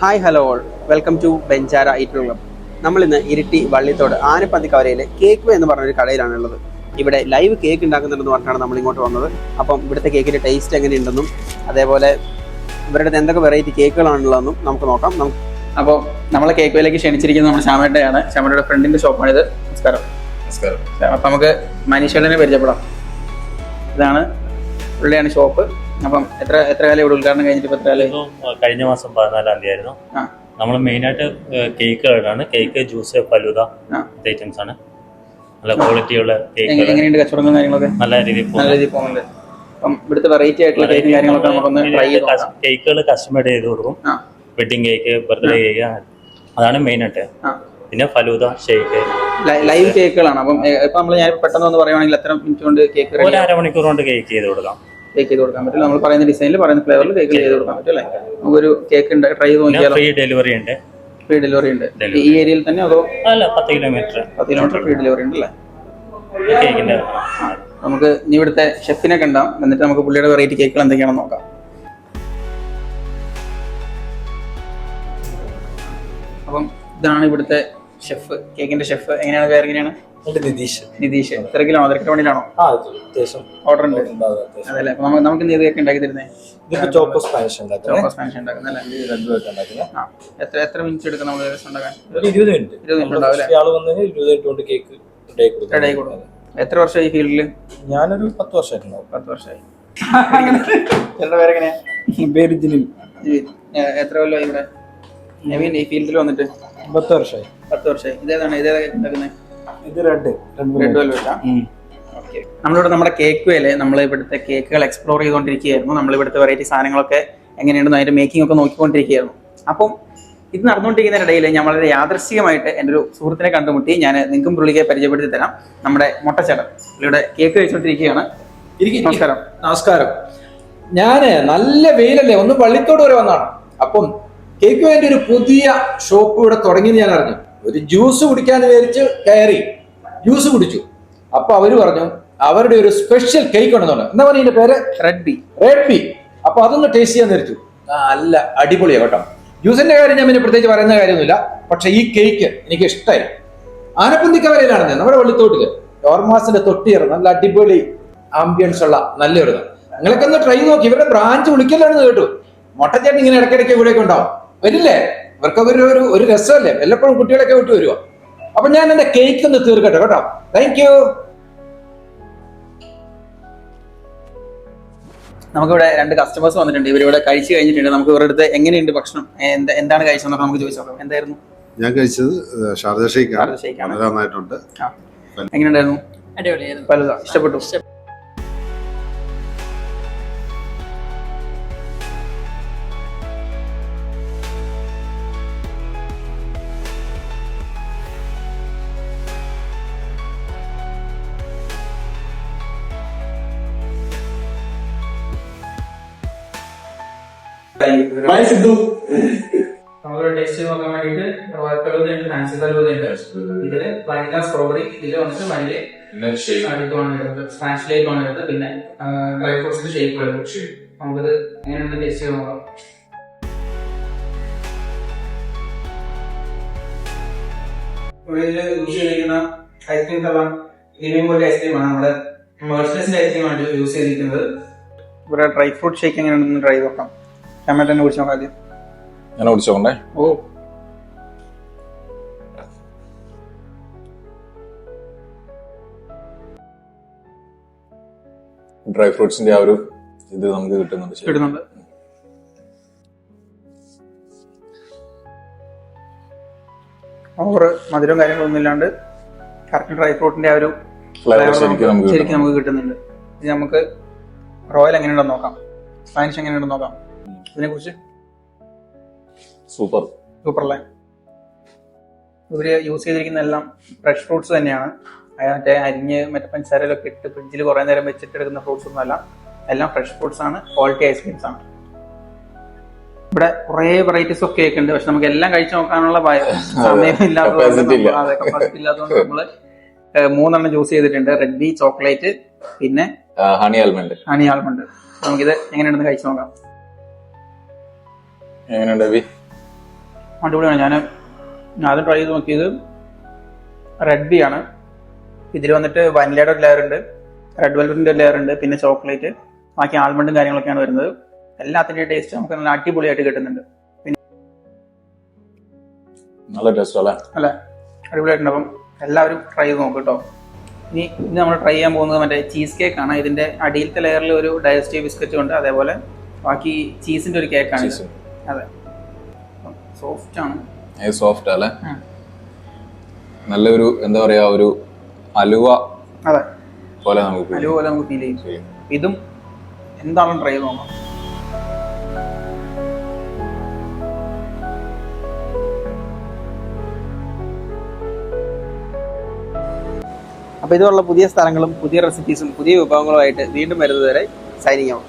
Hi hello all welcome to Banjara item club നമ്മൾ ഇന്ന് ഇരിട്ടി വള്ളിത്തോട് ആനപ്പന്തി കവരയിലെ കേക്ക് വേ എന്ന് പറഞ്ഞൊരു കടയിലാണുള്ളത്. ഇവിടെ ലൈവ് കേക്ക് ഉണ്ടാക്കുന്നുണ്ടെന്ന് പറഞ്ഞാണ് നമ്മൾ ഇങ്ങോട്ട് വന്നത്. അപ്പം ഇവിടുത്തെ കേക്കിന്റെ ടേസ്റ്റ് എങ്ങനെയുണ്ടെന്നും അതേപോലെ ഇവരുടെ എന്തൊക്കെ വെറൈറ്റി കേക്കുകളാണുള്ളതെന്നും നമുക്ക് നോക്കാം. നമുക്ക് അപ്പോൾ നമ്മളെ കേക്ക് വേയിലേക്ക് ക്ഷണിച്ചിരിക്കുന്നത് നമ്മുടെ ശ്യാമേട്ടയാണ്. ശ്യാമയുടെ ഫ്രണ്ടിന്റെ ഷോപ്പാണിത് നമസ്കാരം. നമസ്കാരം. അപ്പം നമുക്ക് മനീഷേട്ടനെ പരിചയപ്പെടാം. ഇതാണ് പുള്ളിയാണ് ഷോപ്പ് അപ്പം എത്ര എത്ര കാലം ഇവിടെ ഉദ്ഘാടനം കഴിഞ്ഞിട്ട് എത്ര കാലം? കഴിഞ്ഞ മാസം പതിനാലാം തീയതി ആയിരുന്നു. നമ്മൾ മെയിനായിട്ട് കേക്കുകളാണ് കേക്ക് ജ്യൂസ് ഫലൂത. ഐറ്റംസ് ആണ്. നല്ല ക്വാളിറ്റിയുള്ള കേക്കുകൾ എങ്ങനെയുണ്ട് കച്ചവടങ്ങളും കാര്യങ്ങളൊക്കെ? നല്ല രീതിയിൽ നല്ല രീതിയിൽ പോകുന്നുണ്ട്. അപ്പം ഇവിടുത്തെ വെറൈറ്റി ആയിട്ടുള്ള കേക്കും കാര്യങ്ങളൊക്കെ നമുക്കൊന്ന് ട്രൈ ചെയ്ത് കേക്കുകൾ കസ്റ്റമൈഡ് ചെയ്ത് കൊടുക്കും. വെഡിങ് കേക്ക് ബർത്ത്ഡേ കേക്ക് അതാണ് മെയിനായിട്ട് പിന്നെ ഫലൂദ ഷേക്ക് ലൈവ് കേക്കുകളാണ് അപ്പം ഇപ്പം നമ്മൾ ഞാൻ പെട്ടെന്ന് ഒന്ന് പറയുവാണെങ്കിൽ എത്ര മിനിറ്റ് കൊണ്ട് കേക്ക് ഒരു അരമണിക്കൂർ കൊണ്ട് കേക്ക് ചെയ്ത് കൊടുക്കാം. കേക്ക് ചെയ്ത് കൊടുക്കാൻ പറ്റും നമ്മൾ പറയുന്ന ഡിസൈനിൽ പറയുന്ന ഫ്ലേവറിൽ കേക്ക് ചെയ്ത് കൊടുക്കാൻ പറ്റും അല്ലേ നമുക്കൊരു കേക്ക് ഉണ്ട് ട്രൈ ചെയ്ത് നോക്കിയാൽ നോക്കിയാലോ? ഫ്രീ ഡെലിവറി ഉണ്ട്. ഫ്രീ ഡെലിവറി ഉണ്ട്. ഈ ഏരിയയിൽ തന്നെ അതോ? അല്ല പത്ത് കിലോമീറ്റർ പത്ത് കിലോമീറ്റർ ഫ്രീ ഡെലിവറി ഉണ്ട് അല്ലേ? നമുക്ക് ഇനി ഇവിടുത്തെ ഷെഫിനെ കണ്ടാം. എന്നിട്ട് നമുക്ക് പുള്ളിയുടെ വെറൈറ്റി കേക്കുകൾ എന്തൊക്കെയാണെന്ന് നോക്കാം. അപ്പം ഇതാണ് ഇവിടുത്തെ ഷെഫ് കേക്കിന്റെ ഷെഫ് എങ്ങനെയാണ് പേര് എങ്ങനെയാണ്? നിതീഷ്. നിതീഷ്. എത്ര കിലോ തിരക്കിട്ട് മണിയിലാണോ അത്യാവശ്യം ഓർഡർ ഉണ്ട്. അതല്ലേ അപ്പൊ നമുക്ക് നമുക്ക് ഇത് കേക്ക് ഉണ്ടാക്കി തരുന്നേ ചോക്കോ സ്പാനിഷ് ചോക്കോ സ്പാനിഷ് എത്ര എത്ര മിനിറ്റ് എടുക്കും നമ്മൾ ഉണ്ടാക്കാൻ? ഇരുപത് മിനിറ്റ് ഇരുപത് മിനിറ്റ് ഇരുപത് കൊണ്ട് കേക്ക് റെഡി റെഡി ആയി കൊടുക്കും. എത്ര വർഷമായി ഈ ഫീൽഡിൽ ഞാനൊരു പത്ത് വർഷമായിട്ടുണ്ടാവും. പത്ത് വർഷമായി. ചേട്ടന്റെ പേരെങ്ങനെയാ പേര് ജിനിൽ ഏ- എത്ര കൊല്ലമായി ഇവിടെ? ഐ മീൻ ഈ ഫീൽഡിൽ വന്നിട്ട്? പത്ത് വർഷമായി. പത്ത് വർഷമായി. ഇതേതാണ് ഇതേതാ ഉണ്ടാക്കുന്നത്? ഇത് റെഡ് റെഡ് വെൽവെറ്റാ ഓക്കെ നമ്മളിവിടെ നമ്മുടെ കേക്ക് വേൽ നമ്മൾ ഇവിടുത്തെ കേക്കുകൾ എക്സ്പ്ലോർ ചെയ്തുകൊണ്ടിരിക്കുകയായിരുന്നു. നമ്മൾ ഇവിടുത്തെ വെറൈറ്റി സാധനങ്ങളൊക്കെ എങ്ങനെയുണ്ടെന്ന് അതിന്റെ മേക്കിംഗ് ഒക്കെ നോക്കിക്കൊണ്ടിരിക്കുകയായിരുന്നു. അപ്പം ഇത് നടന്നുകൊണ്ടിരിക്കുന്നതിനിടയിൽ ഞാൻ വളരെ യാദൃശ്ചികമായിട്ട് എന്റെ ഒരു സുഹൃത്തിനെ കണ്ടുമുട്ടി. ഞാൻ നിങ്ങൾക്കും പുള്ളിക്ക് പരിചയപ്പെടുത്തി തരാം. നമ്മുടെ മുട്ടച്ചേട്ടൻ പുള്ളിയുടെ കേക്ക് കഴിച്ചുകൊണ്ടിരിക്കുകയാണ്. നമസ്കാരം. നമസ്കാരം. ഞാൻ നല്ല വെയിലല്ലേ ഒന്ന് പള്ളിത്തോട് വരെ വന്നാണ് അപ്പം കേക്ക് വേണ്ടി ഒരു പുതിയ ഷോപ്പ് ഇവിടെ തുടങ്ങിയെന്ന് ഞാൻ അറിഞ്ഞു. ഒരു ജ്യൂസ് കുടിക്കാൻ വിചാരിച്ച് കയറി. ജ്യൂസ് കുടിച്ചു. അപ്പൊ അവർ പറഞ്ഞു അവരുടെ ഒരു സ്പെഷ്യൽ കേക്ക് ഉണ്ടെന്ന് പറഞ്ഞു. എന്താ പറഞ്ഞ ഇതിന്റെ പേര്? റെഡ് ബി റെഡ് ബി അപ്പൊ അതൊന്ന് ടേസ്റ്റ് ചെയ്യാൻ നേരിച്ചു നല്ല അടിപൊളിയാ കേട്ടോ. ജ്യൂസിന്റെ കാര്യം ഞാൻ പിന്നെ പ്രത്യേകിച്ച് പറയുന്ന കാര്യമൊന്നുമില്ല. പക്ഷെ ഈ കേക്ക് എനിക്ക് ഇഷ്ടമായി ആനപ്പന്തിക്കവലയിലാണ് നമ്മുടെ വെള്ളിത്തോട്ടിൽ ഓർമാസിന്റെ തൊട്ടിയർ നല്ല അടിപൊളി ആംബിയൻസ് ഉള്ള നല്ലൊരു. നിങ്ങളൊക്കെ ഒന്ന് ട്രൈ നോക്കി. ഇവരുടെ ബ്രാഞ്ച് വിളിക്കലാണെന്ന് കേട്ടു. മൊട്ടച്ചേട്ടൻ ഇങ്ങനെ ഇടയ്ക്കിടയ്ക്ക് ഇവിടെയൊക്കെ ഉണ്ടാവും. വരില്ലേ? ഇവർക്കൊക്കെ ഒരു ഒരു ഒരു രസമല്ലേ? വല്ലപ്പോഴും കുട്ടികളൊക്കെ വിട്ടു വരുമോ അപ്പൊ ഞാൻ എന്റെ കേക്ക് ഒന്ന് തീർക്കട്ടെ കേട്ടോ. താങ്ക് യു നമുക്കിവിടെ രണ്ട് കസ്റ്റമേഴ്സ് വന്നിട്ടുണ്ട്. ഇവരിവിടെ കഴിച്ചു കഴിഞ്ഞിട്ടുണ്ട്. നമുക്ക് ഇവരുടെ അടുത്ത് എങ്ങനെയുണ്ട് ഭക്ഷണം? എന്താ എന്താണ് കഴിച്ചതെന്നൊക്കെ നമുക്ക് ചോദിച്ചോളാം നോക്കാം. എന്തായിരുന്നു? ഞാൻ കഴിച്ചത് ഷാർജ ഷെയ്ക്കാണ്. നന്നായിട്ടുണ്ട്. എങ്ങനെയുണ്ടായിരുന്നു? അടിപൊളിയായിരുന്നു. പലതാ ഇഷ്ടപ്പെട്ടു. നമുക്ക് ടേസ്റ്റ് നോക്കാൻ വേണ്ടിയിട്ട് ഫലൂദയുണ്ട് ഫാൻസി ഫലൂദയുണ്ട് ഇതിൽ വനില സ്ട്രോബെറി ഇതിൽ വന്നിട്ട് വനില സ്പാനിഷ് ലേക്ക് ആണ് വരുന്നത് പിന്നെ ഡ്രൈ ഫ്രൂട്ട്സിന്റെ ഷേക്ക് വരുന്നു നമുക്കിത് എങ്ങനെയുണ്ട് ടേസ്റ്റ് ചെയ്ത് നോക്കാം. യൂസ് ചെയ്തിരിക്കുന്ന ഐസ്ക്രീം എല്ലാം ലിവിംഗ് പോലെ ഐസ്ക്രീമാണ് നമ്മുടെ മേഴ്സസിന്റെ ഐസ്ക്രീം ആണ് യൂസ് ചെയ്തിരിക്കുന്നത്. ഇവിടെ ഡ്രൈ ഫ്രൂട്ട് ഷേക്ക് എങ്ങനെയുണ്ടെന്ന് ഡ്രൈ നോക്കാം. ടൊമാറ്റോനെ കുറിച്ച് നോക്കാം ആദ്യം? ഞാൻ വിളിച്ചോണ്ടേ ഓ. ഡ്രൈ ഫ്രൂട്ട്സിന്റെ ആ ഒരു ഇത് നമുക്ക് കിട്ടുന്നുണ്ട് കിട്ടുന്നുണ്ട്. ഓവർ മധുരം കാര്യങ്ങളൊന്നും ഇല്ലാണ്ട് കറക്റ്റ് ഡ്രൈ ഫ്രൂട്ടിന്റെ ആ ഒരു ശരിക്കും നമുക്ക് നമുക്ക് കിട്ടുന്നുണ്ട്. ഇത് നമുക്ക് റോയൽ എങ്ങനെയുണ്ടെന്ന് നോക്കാം. സ്പാനിഷ് എങ്ങനെയുണ്ടെന്ന് നോക്കാം. ഇതിനെ കുറിച്ച് സൂപ്പർ. അല്ലേ ഇവർ യൂസ് ചെയ്തിരിക്കുന്ന എല്ലാം ഫ്രഷ് ഫ്രൂട്ട്സ് തന്നെയാണ്. മറ്റേ അരിഞ്ഞ് മറ്റേ പഞ്ചസാരയിലൊക്കെ ഇട്ട് ഫ്രിഡ്ജിൽ കുറെ നേരം വെച്ചിട്ട് എടുക്കുന്ന ഫ്രൂട്ട്സ് ഒന്നുമല്ല എല്ലാം ഫ്രഷ് ഫ്രൂട്ട്സ് ആണ്. ക്വാളിറ്റി ഐസ്ക്രീംസ് ആണ്. ഇവിടെ കുറെ വെറൈറ്റീസ് ഒക്കെ കേക്ക് ഉണ്ട്. പക്ഷെ നമുക്ക് എല്ലാം കഴിച്ചു നോക്കാനുള്ള സമയം. ഇല്ലാത്തതുകൊണ്ട് ഇല്ലാത്തതുകൊണ്ട് നമ്മൾ മൂന്നെണ്ണം ചൂസ് ചെയ്തിട്ടുണ്ട്. റെഡ് ബി ചോക്ലേറ്റ് പിന്നെ ഹണി ആൽമണ്ട് ഹണി ആൽമണ്ട് നമുക്കിത് എങ്ങനെയുണ്ടെന്ന് കഴിച്ചു നോക്കാം. എങ്ങനെയുണ്ട് അബി അടിപൊളിയാണ്. ഞാൻ ഞാൻ ആദ്യം ട്രൈ ചെയ്ത് നോക്കിയത് റെഡ് ബി ആണ്. ഇതിൽ വന്നിട്ട് വനിലയുടെ ഒരു ലെയർ ഉണ്ട്. റെഡ് വെൽവെറ്റിന്റെ ഒരു ലെയർ ഉണ്ട്. പിന്നെ ചോക്ലേറ്റ് ബാക്കി ആൽമണ്ടും കാര്യങ്ങളൊക്കെയാണ് വരുന്നത്. എല്ലാത്തിന്റെയും ടേസ്റ്റ് നമുക്ക് നല്ല അടിപൊളിയായിട്ട് കിട്ടുന്നുണ്ട്. നല്ല ടേസ്റ്റ് അല്ലേ അല്ലേ? അടിപൊളിയായിട്ടുണ്ട്. അപ്പം എല്ലാവരും ട്രൈ ചെയ്ത് നോക്കും കേട്ടോ ഇനി ഇത് നമ്മൾ ട്രൈ ചെയ്യാൻ പോകുന്നത് മറ്റേ ചീസ് കേക്കാണ് ആണ്. ഇതിന്റെ അടിയിലത്തെ ലെയറിൽ ഒരു ഡയസ്റ്റീവ് ബിസ്ക്കറ്റും ഉണ്ട്. അതേപോലെ ബാക്കി ചീസിന്റെ ഒരു കേക്കാണ്. അതെ. സോഫ്റ്റ് ആണ് സോഫ്റ്റ് അല്ലേ? നല്ലൊരു എന്താ പറയാ ഒരു അലുവ അതെ. പോലെ നമുക്ക് അലുവ പോലെ നമുക്ക് ഫീൽ ചെയ്യും. ഇതും എന്താണ് ട്രൈ ചെയ്ത് നോക്കാം. അപ്പോൾ ഇതുപോലുള്ള പുതിയ സ്ഥലങ്ങളും പുതിയ റെസിപ്പീസും പുതിയ വിഭവങ്ങളുമായിട്ട് വീണ്ടും വരുന്നതുവരെ സൈനിങ് ആവും